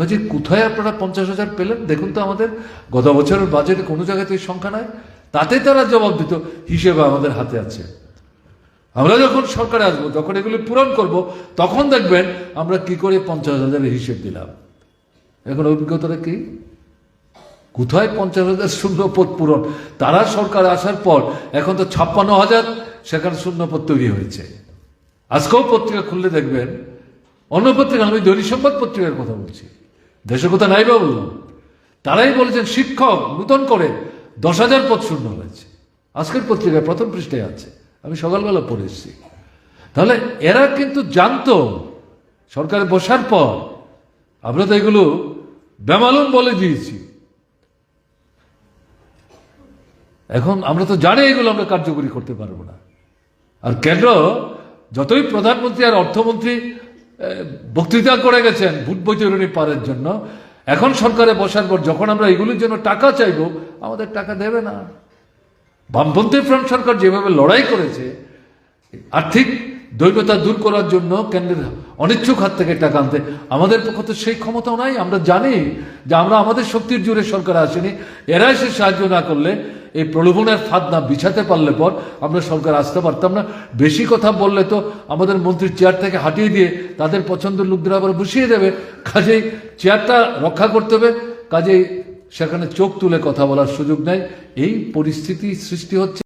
কাজে কোথায় আপনারা পঞ্চাশ হাজার পেলেন? দেখুন তো আমাদের গত বছরের বাজেটে কোনো জায়গাতে এই সংখ্যা নাই। তাতে তারা জবাব দিত, হিসেবে আমাদের হাতে আছে। আমরা যখন সরকারে আসব, যখন এগুলি পূরণ করব, তখন দেখবেন আমরা কি করে পঞ্চাশ হাজারের হিসেব দিলাম। এখন অভিজ্ঞতাটা কি? কোথায় পঞ্চাশ হাজার শূন্য পদ পূরণ? তারা সরকার আসার পর এখন তো ছাপ্পান্ন হাজার, সেখানে শূন্য পদ তৈরি হয়েছে। আজকেও পত্রিকা খুললে দেখবেন অন্য পত্রিকা আমি দৈনিক সংবাদ পত্রিকার কথা বলছি। দেশের কথা নাই বা বললাম? তারাই বলেছেন, শিক্ষক নূতন করে দশ হাজার পদ শূন্য হয়েছে। আজকের পত্রিকায় প্রথম পৃষ্ঠায় আছে। আমি সকালবেলা পড়ে এসেছি। তাহলে এরা কিন্তু জানতো, সরকারে বসার পর আমরা তো এগুলো বেমালুম বলে দিয়েছি। এখন আমরা তো জানি এগুলো আমরা কার্যকরী করতে পারব না। আর কেন্দ্র, যতই প্রধানমন্ত্রী আর অর্থমন্ত্রী বক্তৃতা করে গেছেন ভোট বৈতরণী পারের জন্য। এখন সরকারে বসার পর যখন আমরা এগুলির জন্য টাকা চাইব, আমাদের টাকা দেবে না। বামপন্থী ফ্রন্ট সরকার যেভাবে লড়াই করেছে, আর্থিক দৈন্যতা দূর করার জন্য কেন্দ্রের অনিচ্ছুক হাত থেকে টাকা আনতে, আমাদের পক্ষে তো সেই ক্ষমতাও নাই। আমরা জানি যে আমরা আমাদের শক্তির জোরে সরকার আসেনি। এরা এসে সাহায্য না করলে এই প্রলোভনের ফাঁদ না বিছাতে পারলে পর আমরা সরকার আসতে পারতাম না। বেশি কথা বললে তো আমাদের মন্ত্রীর চেয়ার থেকে হাঁটিয়ে দিয়ে তাদের পছন্দের লোকদের আবার বসিয়ে দেবে। কাজেই চেয়ারটা রক্ষা করতে হবে। কাজেই সেখানে চোখ তুলে কথা বলার সুযোগ নেই। এই পরিস্থিতি সৃষ্টি হচ্ছে।